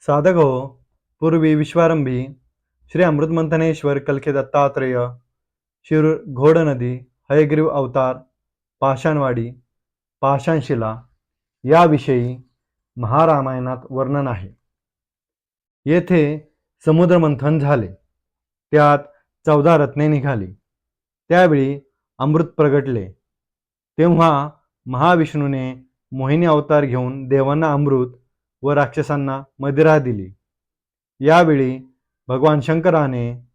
साधक हो पूर्वी विश्वारंभी श्री अमृतमंथनेश्वर कलखे दत्तात्रेय शिर घोड नदी हयग्रीव अवतार पाषाणवाडी पाषाणशिला याविषयी महारामायणात वर्णन आहे. येथे समुद्रमंथन झाले. त्यात चौदा रत्ने निघाली. त्यावेळी अमृत प्रगटले. तेव्हा महाविष्णूने मोहिनी अवतार घेऊन देवांना अमृत व राक्षसांना मदिरा दिली. यावेळी भगवान शंकराने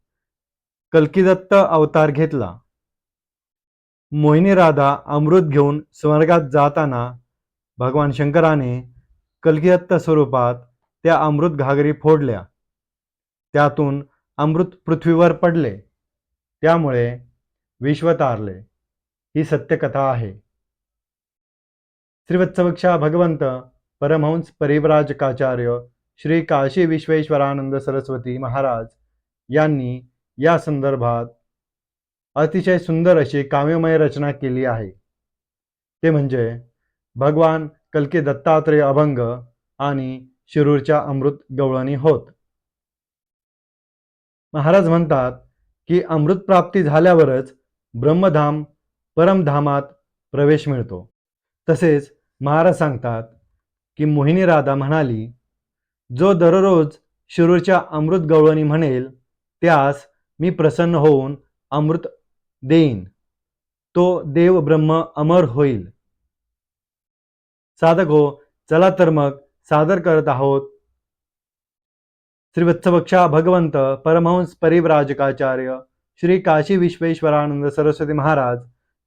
कल्किदत्त अवतार घेतला. मोहिनी राधा अमृत घेऊन स्वर्गात जाताना भगवान शंकराने कल्किदत्त स्वरूपात त्या अमृत घागरी फोडल्या. त्यातून अमृत पृथ्वीवर पडले. त्यामुळे विश्व तारले. ही सत्यकथा आहे. श्रीवत्सवक्षा भगवंत परमहंस परिव्राजकाचार्य श्री काशी विश्वेश्वरानंद सरस्वती महाराज यांनी या संदर्भात अतिशय सुंदर अशी काव्यमय रचना केली आहे. ते म्हणजे भगवान कलकी दत्तात्रेय अभंग आणि शिरूरच्या अमृत गवळणी होत. महाराज म्हणतात की अमृत प्राप्ती झाल्यावरच ब्रह्मधाम परमधामात प्रवेश मिळतो. तसेच महाराज सांगतात की मोहिनी राधा म्हणाली जो दररोज शिरूरच्या अमृत गवळणी म्हणेल त्यास मी प्रसन्न होऊन अमृत देईन. तो देव ब्रह्म अमर होईल. साधक हो चला तर मग सादर करत आहोत. श्रीवत्सवक्षा भगवंत परमहंस परिव्राजकाचार्य श्री काशी विश्वेश्वरानंद सरस्वती महाराज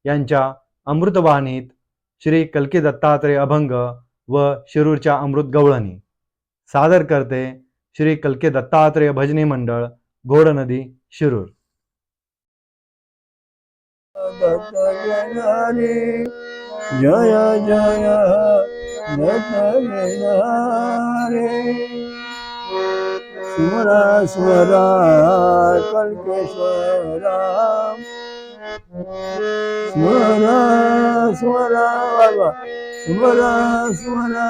यांच्या अमृतवाणीत श्री कल्की दत्तात्रेय अभंग व शिरूरच्या अमृत गवळणी. सादर करते श्री कलके दत्तात्रेय भजनी मंडळ घोड नदी शिरूर. जय जय स्मरा स्मरा कल्केश्वरा. स्मरा स्मरा बाबा स्मरा स्मरा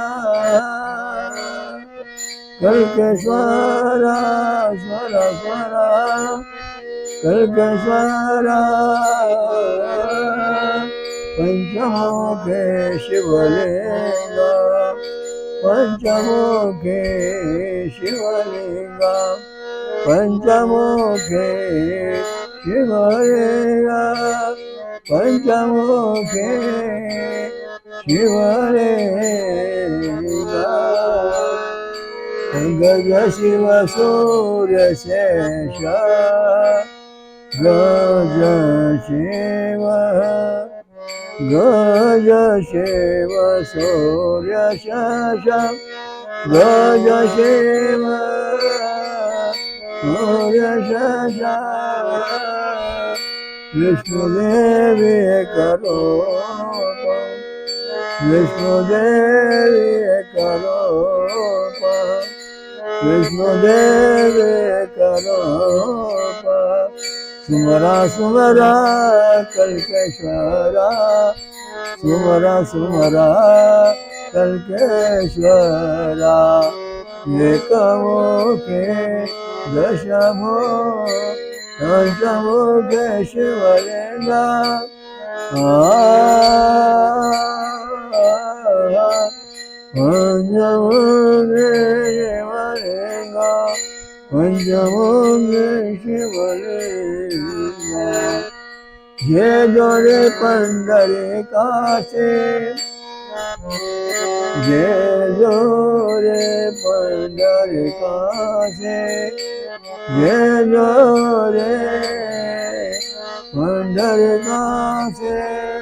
कल्केश्वरा स्मरा स्मरा कल्केश्वरा पंचमुखे शिवलिंग पंचमुखे शिवलिंग पंचमुखे शिवलिंग ಶಿವರೇಗ ಗಗ ಶಿವ ಸೂರ್ಯ ಶೇಷ ಗಜ ಶಿವ ಗಜ ಶಿವ ಸೂರ್ಯ ಶೇಷ ಗಜ ಶಿವ ಸೂರ್ಯ ಶೇಷ ವಿಷ್ಣುದೇವಿ ಕರೋ વિષ્ણુ દેવી કરો વિષ્ણુ દેવી કરો સુમરા સુમરા, કલ્કેશ્વરા. સુમરા સુમરા, કલ્કેશ્વરા. એકમુખે દશમો પંચમુખે શિવરેના આ ભજવને રેવારેગા ભજવને શિવરેગા જે જોડે પંદરે કાશે જે જોડે પંદરે કાશે જે જોડે પંદર કાશે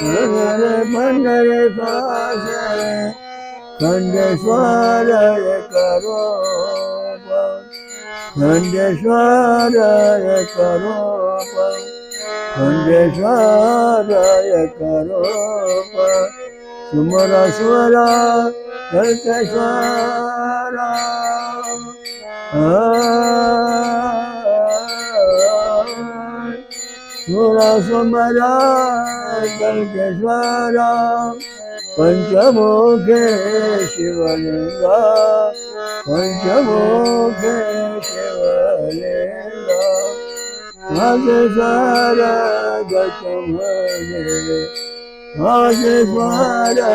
पंढरे पंढरे कासे खंडेश्वर करो खंडेश्वर करो खंडेश्वर करो सुमरा स्वरा कल्केश्वरा सुरा सुमरा कल्केश्वरा पंचमुखे शिवलिंगा पंचमुखे शिवलिंगा माझे सारा गत म्हणे माझे सारा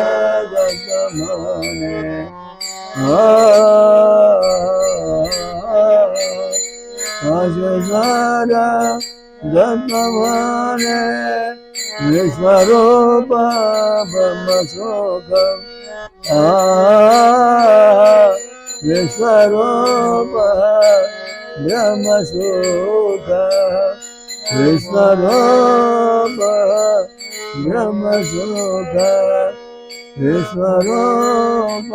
విశ్వరూప బ్రహ్మశోక విశ్వరూప బ్రహ్మశోక విశ్వరూప బ్రహ్మశోక విశ్వరూప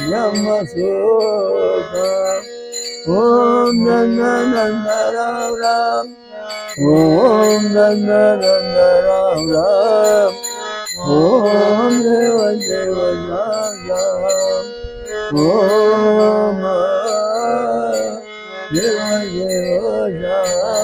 బ్రహ్మశోక ఓం నందన రామ ब्रह्मसुख विश्वरूप ब्रह्मसुख ॐ नन्द नन्द राम राम ॐ नन्द नन्द राम राम ॐ देव देव राम राम ॐ देव देव राम राम